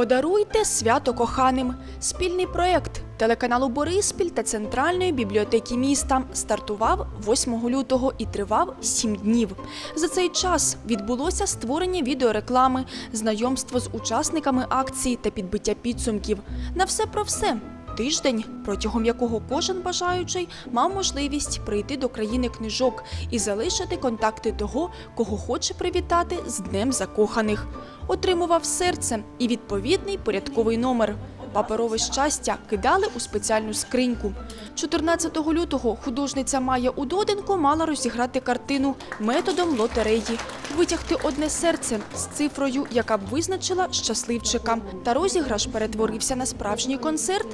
Подаруйте свято коханим. Спільний проєкт телеканалу Бориспіль та Центральної бібліотеки міста стартував 8 лютого і тривав 7 днів. За цей час відбулося створення відеореклами, знайомство з учасниками акції та підбиття підсумків. На все про все. Тиждень, протягом якого кожен бажаючий мав можливість прийти до країни книжок і залишити контакти того, кого хоче привітати з Днем закоханих. Отримував серце і відповідний порядковий номер. Паперове щастя кидали у спеціальну скриньку. 14 лютого художниця Майя Удоденко мала розіграти картину методом лотереї, витягти одне серце з цифрою, яка б визначила щасливчика. Та розіграш перетворився на справжній концерт.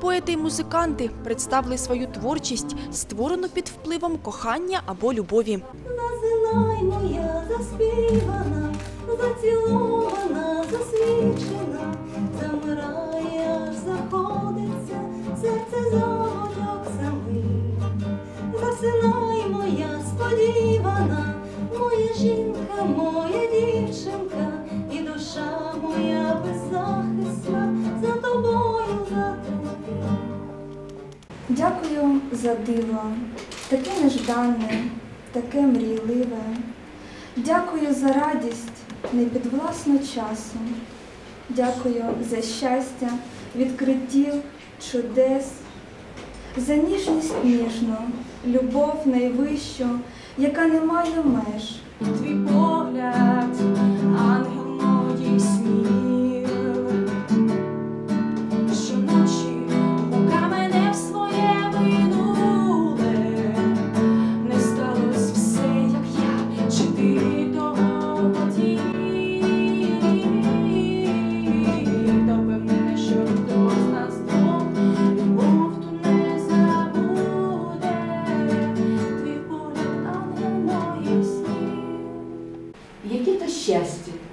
Поети й музиканти представили свою творчість, створену під впливом кохання або любові. Засинай моя заспівана, сподівана, моя жінка, моя дівчинка, і душа моя беззахисна, за тобою за тобою. Дякую за диво, таке неждане, таке мрійливе. Дякую за радість непідвласну часу. Дякую за щастя, відкриттів, чудес, за ніжність ніжну, любов найвищу, яка не має меж. Твій погляд,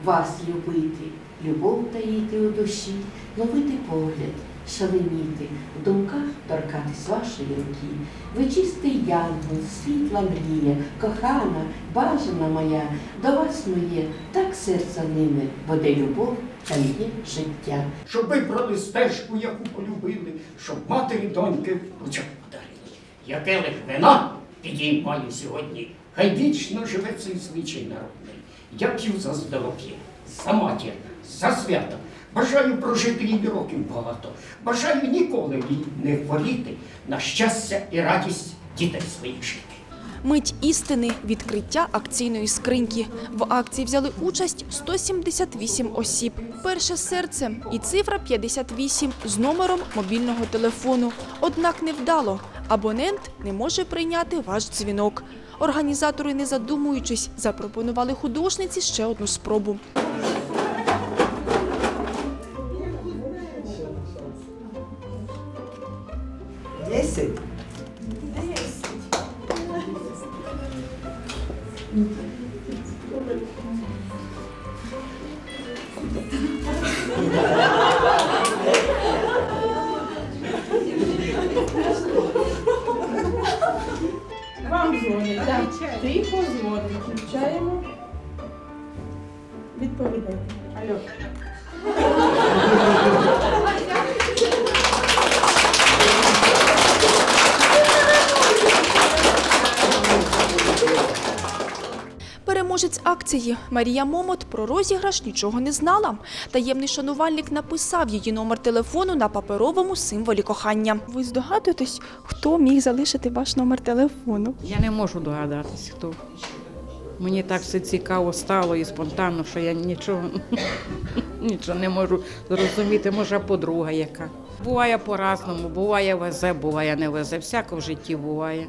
вас любити, любов таїти у душі, ловити погляд, шаленіти, в думках торкатись вашої руки. Ви чистий янгол, світла мрія, кохана, бажана моя, до вас моє, так серце ниме, бо де любов, там є життя. щоб вибрали стежку, яку полюбили, щоб матері доньки ручок подарили. Я келих вина підіймаю сьогодні. Хай вічно живе цей звичай народний. Я п'ю за здоров'я, за матір, за свято. Бажаю прожити їй років багато. Бажаю ніколи не хворіти на щастя і радість дітей своїх жити. Мить істини відкриття акційної скриньки. В акції взяли участь 178 осіб. Перше серце і цифра 58 з номером мобільного телефону. Однак невдало. Абонент не може прийняти ваш дзвінок. Організатори, не задумуючись, запропонували художниці ще одну спробу. Десять. Вам Відповідайте. Алло. Переможець акції Марія Момот про розіграш нічого не знала. Таємний шанувальник написав її номер телефону на паперовому символі кохання. Ви здогадуєтесь, хто міг залишити ваш номер телефону? Я не можу догадатись, хто. Мені так все цікаво стало і спонтанно, що я нічого, нічого не можу зрозуміти. Може, подруга яка. Буває по-разному, буває везе, буває не везе. Всяко в житті буває.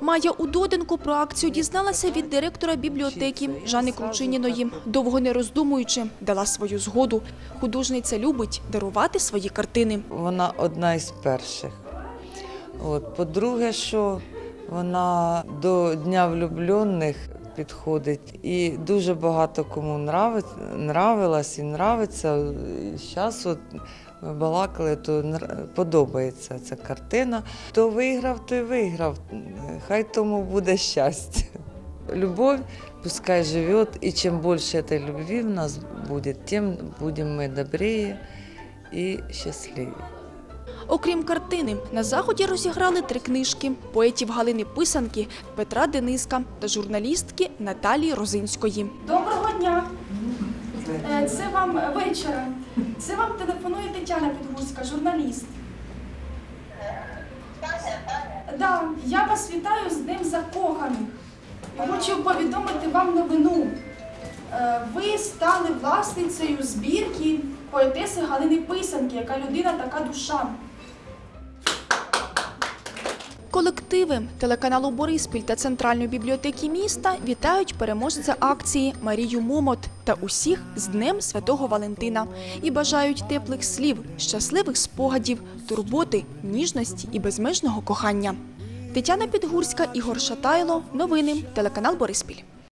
Майя Удоденко про акцію дізналася від директора бібліотеки Жани Кручиніної. Довго не роздумуючи, дала свою згоду. Художниця любить дарувати свої картини. Вона одна із перших. От. По-друге, що вона до Дня влюблених підходить і дуже багато кому нравить, нравилась і нравиться. Зараз от ми балакали, то подобається ця картина. Хто виграв, той виграв. Хай тому буде щастя. Любов пускай живет, и чем больше этой любви в нас будет, тем будем мы добрее и счастливее. Окрім картини, на заході розіграли три книжки поетів Галини Писанки, Петра Дениска та журналістки Наталії Розинської. Доброго дня! Е, Це вам вечора. Це вам телефонує Тетяна Підгурська, журналіст. Да, я вас вітаю з Днем Закоханих. Хочу повідомити вам новину. Е, Ви стали власницею збірки поетеси Галини Писанки, яка людина така душа. Колективи телеканалу Бориспіль та Центральної бібліотеки міста вітають переможця акції Марію Момот та усіх з Днем Святого Валентина і бажають теплих слів, щасливих спогадів, турботи, ніжності і безмежного кохання. Тетяна Підгурська, Ігор Шатайло. Новини. Телеканал Бориспіль.